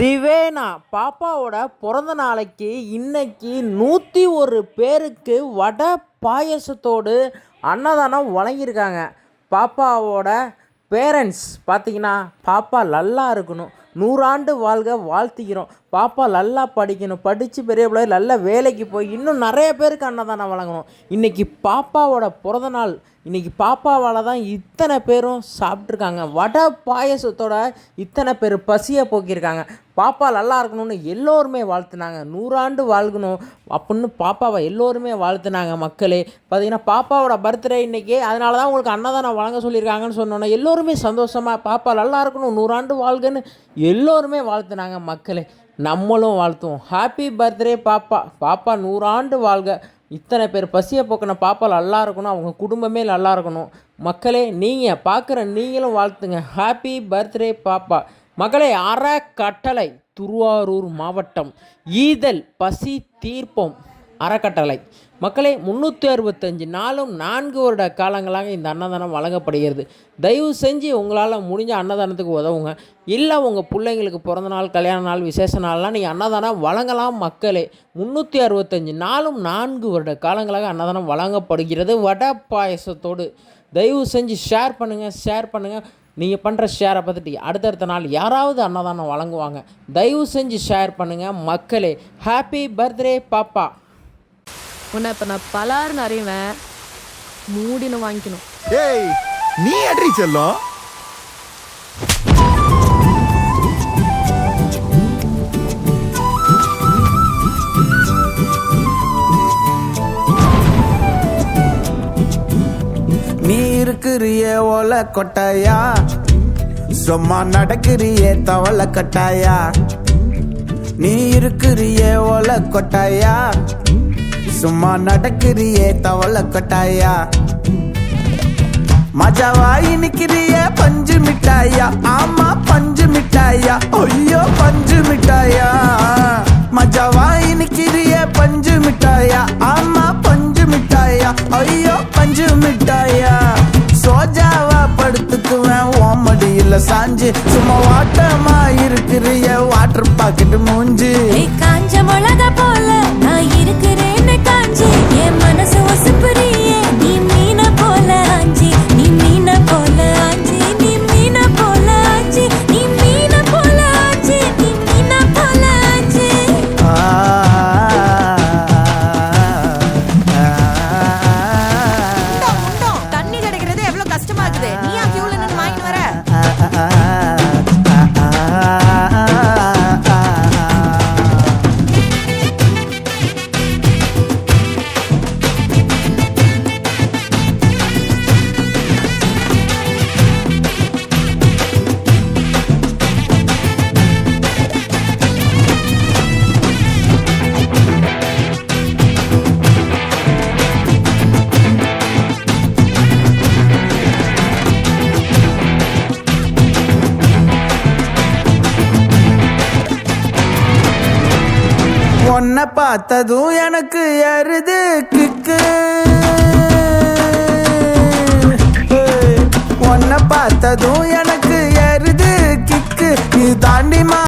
திவேனா பாப்பாவோட பிறந்த நாளைக்கு இன்னைக்கு நூற்றி ஒரு பேருக்கு வடை பாயசத்தோடு அன்னதானம் வழங்கியிருக்காங்க. பாப்பாவோட பேரண்ட்ஸ் பார்த்தீங்கன்னா பாப்பா நல்லா இருக்கணும். நூறாண்டு வாழ்க வாழ்த்திக்கிறோம் பாப்பா நல்லா படிக்கணும். படித்து பெரிய பிள்ளை நல்ல வேலைக்கு போய் இன்னும் நிறைய பேருக்கு அன்னதானம் வழங்கணும். இன்றைக்கி பாப்பாவோட பிறந்த நாள் இன்றைக்கி பாப்பாவால் தான் இத்தனை பேரும் சாப்பிட்ருக்காங்க வடை பாயசத்தோட இத்தனை பேர் பசியை போக்கியிருக்காங்க. பாப்பா நல்லா இருக்கணும்னு எல்லோருமே வாழ்த்துனாங்க. நூறாண்டு வாழ்கணும் அப்படின்னு பாப்பாவை எல்லோருமே வாழ்த்துனாங்க மக்களே. பார்த்தீங்கன்னா பாப்பாவோட பர்த்டே இன்றைக்கி அதனால தான் உங்களுக்கு அன்னதானம் வழங்க சொல்லியிருக்காங்கன்னு சொன்னோன்னே எல்லோருமே சந்தோஷமாக பாப்பா நல்லா இருக்கணும் நூறாண்டு வாழ்கன்னு எல்லோருமே வாழ்த்துனாங்க மக்களே. நம்மளும் வாழ்த்துவோம். ஹாப்பி பர்த்டே பாப்பா. பாப்பா நூறாண்டு வாழ்க. இத்தனை பேர் பசியை போக்கின பாப்பா நல்லா இருக்கணும் அவங்க குடும்பமே நல்லா இருக்கணும். மக்களே நீங்கள் பார்க்குற நீங்களும் வாழ்த்துங்க. ஹாப்பி பர்த்டே பாப்பா. மகளே அறக்கட்டளை திருவாரூர் மாவட்டம். ஈதல் பசி தீர்ப்போம். அறக்கட்டளை. மக்களே முந்நூற்றி அறுபத்தஞ்சு நாளும் நான்கு வருட காலங்களாக இந்த அன்னதானம் வழங்கப்படுகிறது. தயவு செஞ்சு உங்களால் முடிஞ்ச அன்னதானத்துக்கு உதவுங்க. இல்லை உங்கள் பிள்ளைங்களுக்கு பிறந்த நாள் கல்யாண நாள் விசேஷ நாள்லாம் நீங்கள் அன்னதானம் வழங்கலாம் மக்களே. முந்நூற்றி அறுபத்தஞ்சு நாளும் நான்கு வருட காலங்களாக அன்னதானம் வழங்கப்படுகிறது. வடை பாயசத்தோடு தயவு செஞ்சு ஷேர் பண்ணுங்கள் ஷேர் பண்ணுங்கள் நீங்கள் பண்ணுற ஷேரை பார்த்துட்டு அடுத்தடுத்த நாள் யாராவது அன்னதானம் வழங்குவாங்க. தயவு செஞ்சு ஷேர் பண்ணுங்கள் மக்களே. ஹாப்பி பர்த்டே பாப்பா உன்னை இப்போ நான் பலாருன்னு அறிவேன். மூடின்னு வாங்கிக்கணும். ஏய் நீ அட்ரி செல்லம்? நீ இருக்கிறிய ஓல கொட்டாயா? சும்மா நடக்கிறிய தவள கட்டாயா? நீ இருக்கிறிய ஓல கொட்டாயா? சும்மா நடக்கிறியே தவள கொட்டாயா? மஜாவாய் நிக்கிறிய பஞ்சு மிட்டாயா? ஆமா பஞ்சு மிட்டாயா? ஐயோ பஞ்சு மிட்டாயா? மஜாவாய் நிக்கிறிய பஞ்சு மிட்டாயா? ஆமா பஞ்சு மிட்டாயா? ஐயோ பஞ்சு மிட்டாயா? சோஜாவா படுத்துக்குவேன் ஓமடியில சாஞ்சு. சும்மா வாட்டமா இருக்கிறிய வாட்டர் பாக்கெட் மூஞ்சி. உன்னை பார்த்ததும் எனக்கு எருது கிக்கு. உன்னை பார்த்ததும் எனக்கு எருது கிக்கு. இது தாண்டிமா